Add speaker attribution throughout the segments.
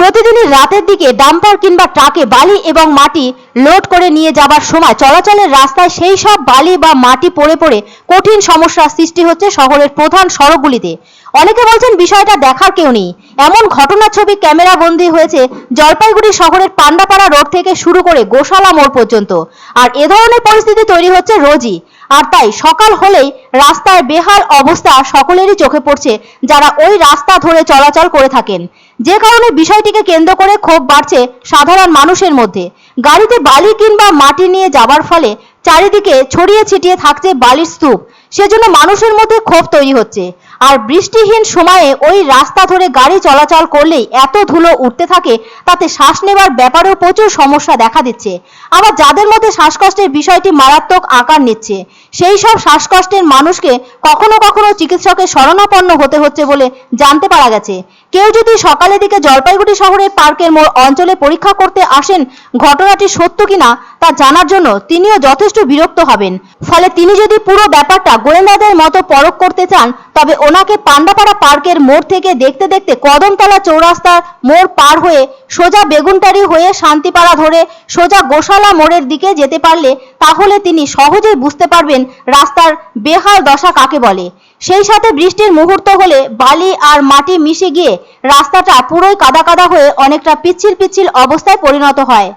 Speaker 1: প্রতিদিনই রাতের দিকে ডাম্পার কিংবা ট্রাকে বালি এবং মাটি লোড করে নিয়ে যাবার সময় চলাচলের রাস্তায় সেই সব বালি বা মাটি পড়ে পড়ে কঠিন সমস্যার সৃষ্টি হচ্ছে শহরের প্রধান সড়কগুলিতে। অনেকে বলছেন বিষয়টা দেখার কেউ নেই। এমন ঘটনার ছবি ক্যামেরা বন্দী হয়েছে জলপাইগুড়ি শহরের পান্ডাপাড়া রোড থেকে শুরু করে গোশালা মোড় পর্যন্ত। আর এ ধরনের পরিস্থিতি তৈরি হচ্ছে রোজই। আর তাই সকাল হলেই রাস্তার বেহাল অবস্থা সকলেরই চোখে পড়ছে যারা ওই রাস্তা ধরে চলাচল করে থাকেন। যে কারণে বিষয়টিকে কেন্দ্র করে ক্ষোভ বাড়ছে সাধারণ মানুষের মধ্যে। গাড়িতে বালি কিংবা মাটি নিয়ে যাবার ফলে চারিদিকে ছড়িয়ে ছিটিয়ে থাকছে বালির স্তূপ। সেজন্য মানুষের মধ্যে ক্ষোভ তৈরি হচ্ছে। আর বৃষ্টিহীন সময়ে ওই রাস্তা ধরে গাড়ি চলাচল করলেই এত ধুলো উঠতে থাকে, তাতে শ্বাস নেবার ব্যাপারেও প্রচুর সমস্যা দেখা দিচ্ছে। আবার যাদের মধ্যে শ্বাসকষ্টের বিষয়টি মারাত্মক আকার নিচ্ছে, সেই সব শ্বাসকষ্টের মানুষকে কখনো কখনো চিকিৎসকের শরণাপন্ন হতে হচ্ছে বলে জানতে পারা গেছে। কেউ যদি সকালের দিকে জলপাইগুড়ি শহরের পার্কের মোড় অঞ্চলে পরীক্ষা করতে আসেন, ঘটনাটি সত্য কিনা তা জানার জন্য তিনিও যথেষ্ট বিরক্ত হবেন। ফলে তিনি যদি পুরো ব্যাপারটা গোয়েন্দাদের মতো পরখ করতে চান, তবে ওনাকে পান্ডাপাড়া পার্কের মোড় থেকে দেখতে দেখতে কদমতলা চৌরাস্তার মোড় পার হয়ে সোজা বেগুনটারি হয়ে শান্তিপাড়া ধরে সোজা গোশালা মোড়ের দিকে যেতে পারলে তাহলে তিনি সহজেই বুঝতে পারবেন রাস্তার বেহাল দশা কাকে বলে। সেই সাথে বৃষ্টির মুহূর্ত হলে বালি আর মাটি মিশে গিয়ে রাস্তাটা পুরোই কাদা কাদা হয়ে অনেকটা পিচ্ছিল পিচ্ছিল অবস্থায় পরিণত হয়।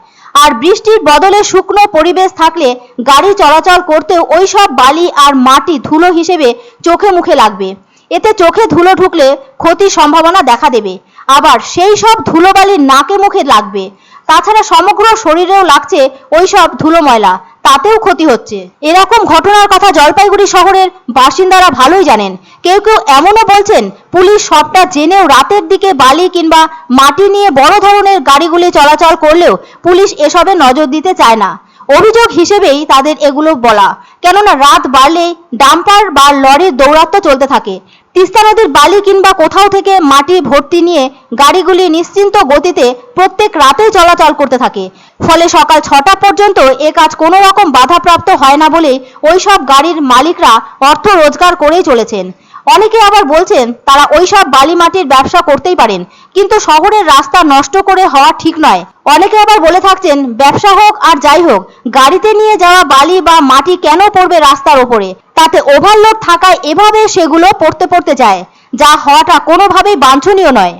Speaker 1: আর বৃষ্টির বদলে শুকনো পরিবেশ থাকলে গাড়ি চলাচল করতেও ওই সব বালি আর মাটি ধুলো হিসেবে চোখে মুখে লাগবে। এতে চোখে ধুলো ঢুকলে ক্ষতির সম্ভাবনা দেখা দেবে। আবার সেই সব ধুলোবালি নাকে মুখে লাগবে। তাছাড়া সমগ্র শরীরেও লাগছে ওই সব ধুলো ময়লা। তাতেও ক্ষতি হচ্ছে। এরকম ঘটনার কথা জলপাইগুড়ি শহরের বাসিন্দারা ভালোই জানেন। কেউ কেউ এমনও বলছেন, পুলিশ সবটা জেনেও রাতের দিকে বালি কিংবা মাটি নিয়ে বড় ধরনের গাড়িগুলি চলাচল করলেও পুলিশ এসবে নজর দিতে চায় না। অভিযোগ হিসেবেই তাদের এগুলো বলা। কেননা রাত বাড়লেই ডাম্পার বা লরির দৌরাত্ম্য চলতে থাকে। তিস্তা নদীর বালি কিংবা কোথাও থেকে মাটি ভর্তি নিয়ে গাড়িগুলি নিশ্চিন্ত গতিতে প্রত্যেক রাতেই চলাচল করতে থাকে। ফলে সকাল ছটা পর্যন্ত এ কাজ কোনো রকম বাধাপ্রাপ্ত হয় না বলেই ওই সব গাড়ির মালিকরা অর্থ রোজগার করেই চলেছেন। অনেকে আবার বলছেন তারা ওই সব বালি মাটির ব্যবসা করতেই পারেন কিন্তু শহরের রাস্তা নষ্ট করে হওয়া ঠিক নয়। অনেকে আবার বলে থাকছেন ব্যবসা হোক আর যাই হোক গাড়িতে নিয়ে যাওয়া বালি বা মাটি কেন পড়বে রাস্তার ওপরে? তাতে ওভারলোড থাকায় এভাবে সেগুলো পড়তে পড়তে যায় যা হওয়াটা কোনোভাবেই বাঞ্ছনীয় নয়।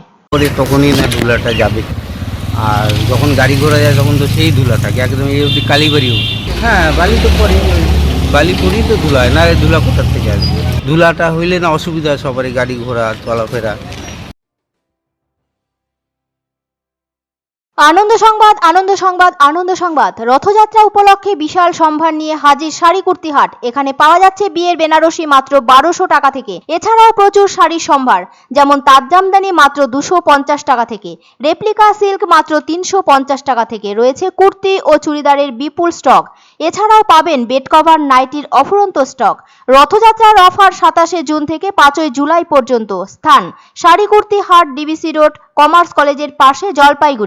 Speaker 2: তখনই না ধুলাটা যাবে। আর যখন গাড়ি ঘোড়া যায় তখন তো সেই ধুলা থাকে একদম এই অবধি কালীবাড়ি হ্যাঁ বালি তো পরে বালি পরেই তো ধুলা না রে ধুলা কোথার থেকে আসবে? ধুলাটা হইলে না অসুবিধা সবারই, গাড়ি ঘোড়া, চলাফেরা।
Speaker 1: আনন্দ সংবাদ আনন্দ সংবাদ আনন্দ সংবাদ। রথযাত্রা উপলক্ষে বিশাল সম্ভার নিয়ে হাজির শাড়ি কুর্তি হাট এখানে পাওয়া যাচ্ছে বিয়ের বেনারসি মাত্র বারোশো টাকা থেকে। এছাড়াও প্রচুর শাড়ির সম্ভার, যেমন তাঁত জামদানি মাত্র দুশো পঞ্চাশ টাকা থেকে। রেপ্লিকা সিল্ক মাত্র তিনশো পঞ্চাশ টাকা থেকে। রয়েছে কুর্তি ও চুড়িদারের বিপুল স্টক। এছাড়াও পাবেন বেড কভার, নাইটির অফুরন্ত স্টক। রথযাত্রার অফার সাতাশে জুন থেকে পাঁচই জুলাই পর্যন্ত। স্থান, শাড়ি কুর্তি হাট ডিবিসি রোড, কমার্স কলেজের পাশে জলপাইগুড়ি।